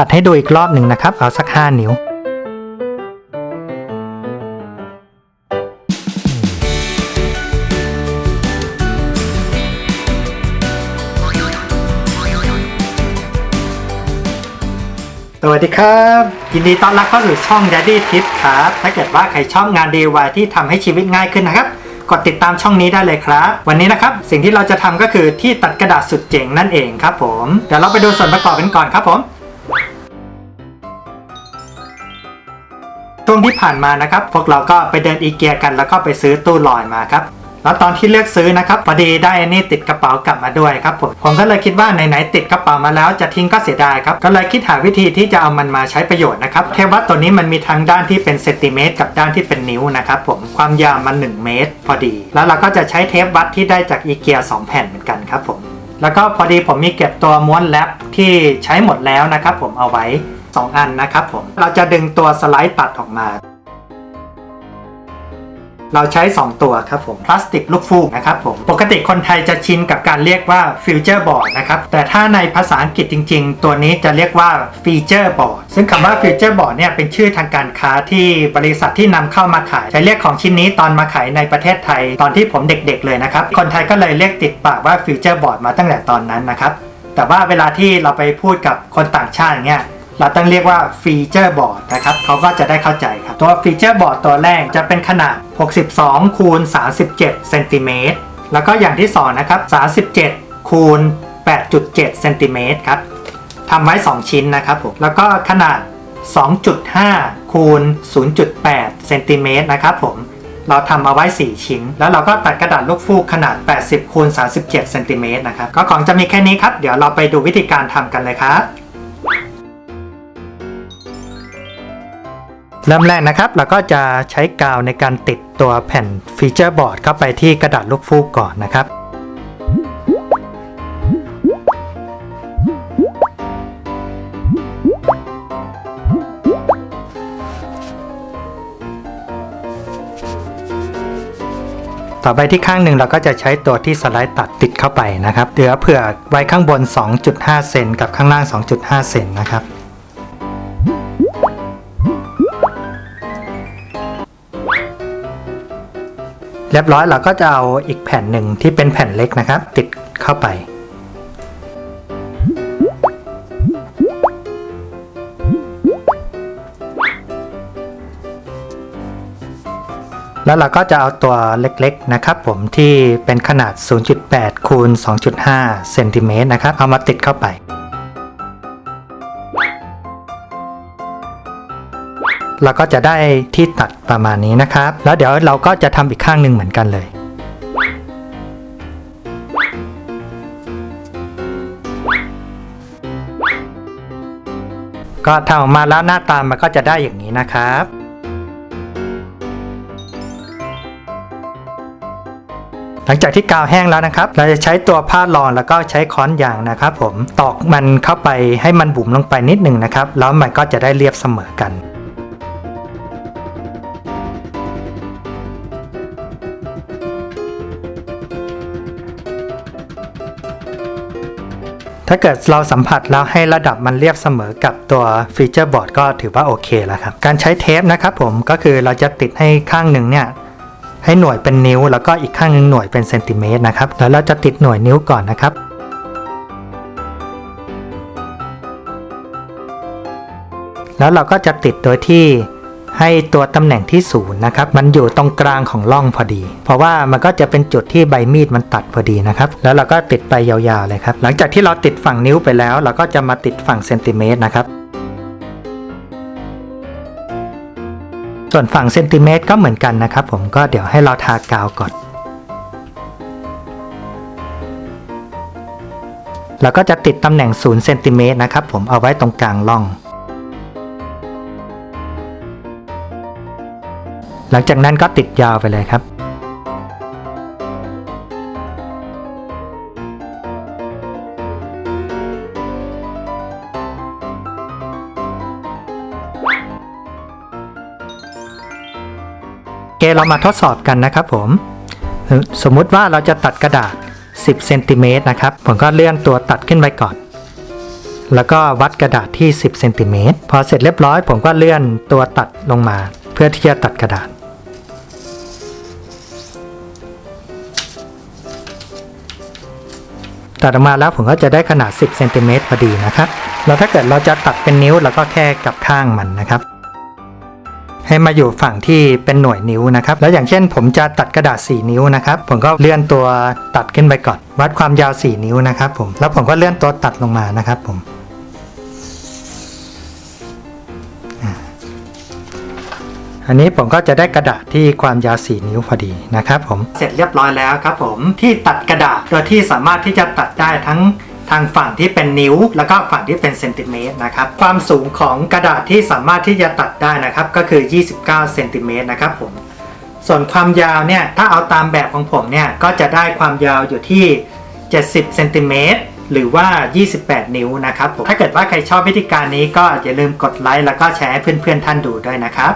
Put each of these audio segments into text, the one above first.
ตัดให้ดูอีกรอบหนึ่งนะครับ เอาสัก 5 นิ้ว สวัสดีครับ ยินดีต้อนรับเข้าสู่ช่อง Daddy Tips ครับ ถ้าเกิดว่าใครชอบงาน DIY ที่ทำให้ชีวิตง่ายขึ้นนะครับกดติดตามช่องนี้ได้เลยครับ วันนี้นะครับ สิ่งที่เราจะทำก็คือที่ตัดกระดาษสุดเจ๋งนั่นเองครับผม เดี๋ยวเราไปดูส่วนประกอบกันก่อนครับผม ช่วงที่ผ่านมานะครับ พวกเราก็ไปเดินอีเกียกันแล้วก็ไปซื้อตู้ลอยมาครับแล้วตอนที่เลือกซื้อนะครับพอดีได้อันนี้ติดกระเป๋ากลับมาด้วยครับผมผมก็เลยคิดว่าไหนๆติดกระเป๋ามาแล้วจะทิ้งก็เสียดายครับก็เลยคิดหาวิธีที่จะเอามันมาใช้ประโยชน์นะครับเทปวัดตัวนี้มันมีทั้งด้านที่เป็นเซนติเมตรกับด้านที่เป็นนิ้วนะครับผมความยาวมัน 1 เมตร พอดี แล้วเราก็จะใช้เทปวัดที่ได้จากอีเกีย2แผ่นเหมือนกันครับผมแล้วก็พอดีผมมีเก็บตัวม้วนแรปที่ใช้หมดแล้วนะครับผมเอาไว้ 2 อันนะครับผม เราจะดึงตัวสไลด์ตัดออกมา เราใช้ 2 ตัวครับผม พลาสติกลูกฟูกนะครับผม ปกติคนไทยจะชินกับการเรียกว่าฟิวเจอร์บอร์ดนะครับ แต่ถ้าในภาษาอังกฤษจริง ๆ ตัวนี้จะเรียกว่าฟีเจอร์บอร์ด ซึ่งคำว่าฟิวเจอร์บอร์ดเนี่ยเป็นชื่อทางการค้าที่บริษัทที่นำเข้ามาขาย ใช้เรียกของชิ้นนี้ตอนมาขายในประเทศไทยตอนที่ผมเด็ก ๆ เลยนะครับ คนไทยก็เลยเรียกติดปากว่าฟิวเจอร์บอร์ดมาตั้งแต่ตอนนั้นนะครับแต่ว่าเวลาที่เราไปพูดกับคนต่างชาติอย่างเงี้ย เราต้องเรียกว่าฟีเจอร์บอร์ดนะครับเขาก็จะได้เข้าใจครับ ตัวฟีเจอร์บอร์ดตัวแรกจะเป็นขนาด 62 คูณ 37 เซนติเมตร แล้วก็อย่างที่ 2 นะครับ 37 คูณ 8.7 เซนติเมตรครับทำไว้ 2 ชิ้นนะครับผม แล้วก็ขนาด 2.5 คูณ 0.8 เซนติเมตรนะครับผม เราทำเอาไว้ 4 ชิ้น แล้วเราก็ตัดกระดาษลูกฟูกขนาด 80 คูณ 37 เซนติเมตรนะครับ ก็ของจะมีแค่นี้ครับ เดี๋ยวเราไปดูวิธีการทำกันเลยครับ เริ่มแรกนะครับเราก็จะใช้กาวในการติดตัวแผ่นฟีเจอร์บอร์ดเข้าไปที่กระดาษลูกฟูกก่อนนะครับต่อไปที่ข้างหนึ่งเราก็จะใช้ตัวที่สไลด์ตัดติดเข้าไปนะครับเหลือเผื่อไว้ข้างบน 2.5 เซนกับข้างล่าง 2.5 เซนนะครับ เรียบร้อยเราก็จะเอาอีกแผ่นหนึ่งที่เป็นแผ่นเล็กนะครับ ติดเข้าไป แล้วเราก็จะเอาตัวเล็กๆนะครับผมที่เป็นขนาด 0.8คูณ2.5เซนติเมตรนะครับ เอามาติดเข้าไป เราก็จะได้ที่ตัดประมาณนี้นะครับ แล้วเดี๋ยวเราก็จะทำอีกข้างหนึ่งเหมือนกันเลยก็ทำออกมาแล้วหน้าตามันก็จะได้อย่างนี้นะครับ หลังจากที่กาวแห้งแล้วนะครับ เราจะใช้ตัวผ้ารองแล้วก็ใช้ค้อนยางนะครับ ผมตอกมันเข้าไปให้มันบุ๋มลงไปนิดหนึ่งนะครับ แล้วมันก็จะได้เรียบเสมอกัน ถ้าเกิดเราสัมผัสแล้วให้ระดับมันเรียบเสมอกับตัวฟีเจอร์บอร์ดก็ถือว่าโอเคแล้วครับ การใช้เทปนะครับผมก็คือเราจะติดให้ข้างหนึ่งเนี่ยให้หน่วยเป็นนิ้ว แล้วก็อีกข้างหนึ่งหน่วยเป็นเซนติเมตรนะครับแล้วเราจะติดหน่วยนิ้วก่อนนะครับแล้วเราก็จะติดโดยที่ ให้ตัวตำแหน่งที่ศูนย์นะครับมันอยู่ตรงกลางของร่องพอดี เพราะว่ามันก็จะเป็นจุดที่ใบมีดมันตัดพอดีนะครับแล้วเราก็ติดไปยาวๆเลยครับหลังจากที่เราติดฝั่งนิ้วไปแล้ว เราก็จะมาติดฝั่งเซนติเมตรนะครับส่วนฝั่งเซนติเมตรก็เหมือนกันนะครับ ผมก็เดี๋ยวให้เราทากาวก่อนแล้วก็จะติดตำแหน่ง0เซนติเมตรนะครับผมเอาไว้ตรงกลางร่อง หลังจากนั้นก็ติดยาวไปเลยครับ โอเคเรามาทดสอบกันนะครับผม สมมุติว่าเราจะตัดกระดาษ 10เซนติเมตรนะครับ ผมก็เลื่อนตัวตัดขึ้นไปก่อนแล้วก็วัดกระดาษที่ 10เซนติเมตรพอเสร็จเรียบร้อย ผมก็เลื่อนตัวตัดลงมา เพื่อที่จะตัดกระดาษ ตัดออกมาแล้วผมก็จะได้ขนาด 10เซนติเมตรพอดีนะครับแล้วถ้าเกิดเราจะตัดเป็นนิ้วเราก็แค่กลับข้างมันนะครับ ให้มาอยู่ฝั่งที่เป็นหน่วยนิ้วนะครับ แล้วอย่างเช่น ผมจะตัดกระดาษ 4 นิ้วนะครับ ผมก็เลื่อนตัวตัดขึ้นไปก่อน วัดความยาว 4 นิ้วนะครับ ผมแล้วผมก็เลื่อนตัวตัดลงมานะครับ ผม อันนี้ผมก็จะได้กระดาษที่ความยาว 4 นิ้วพอดีนะครับผม เสร็จเรียบร้อยแล้วครับผมที่ตัดกระดาษโดยที่สามารถที่จะตัดได้ทั้งทางฝั่งที่เป็นนิ้ว แล้วก็ฝั่งที่เป็นเซนติเมตรนะครับความสูงของกระดาษที่สามารถที่จะตัดได้นะครับก็คือ 29เซนติเมตรนะครับผมส่วนความยาวเนี่ยถ้าเอาตามแบบของผมเนี่ยก็จะได้ความยาวอยู่ที่ 70เซนติเมตรหรือว่า 28 นิ้วนะครับผมถ้าเกิดว่าใครชอบวิธีการนี้ก็อย่าลืมกดไลค์แล้วก็แชร์ให้เพื่อนๆท่านดูด้วยนะครับ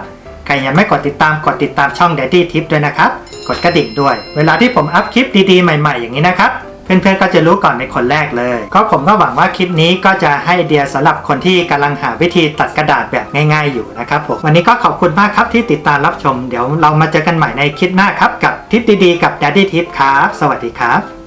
รยังไม่กดติดตามกดติดตามช่อง Daddy Tip ด้วยนะครับ กดกระดิ่งด้วย เวลาที่ผมอัพคลิปดีๆใหม่ๆอย่างนี้นะครับเพื่อนๆก็จะรู้ก่อนในคนแรกเลย ก็ผมก็หวังว่าคลิปนี้ก็จะให้ไอเดียสำหรับคนที่กำลังหาวิธีตัดกระดาษแบบง่าย ๆอยู่นะครับผมวันนี้ก็ขอบคุณมากครับที่ติดตามรับชม เดี๋ยวเรามาเจอกันใหม่ในคลิปหน้าครับกับทิปดีๆกับ Daddy Tip ครับ สวัสดีครับ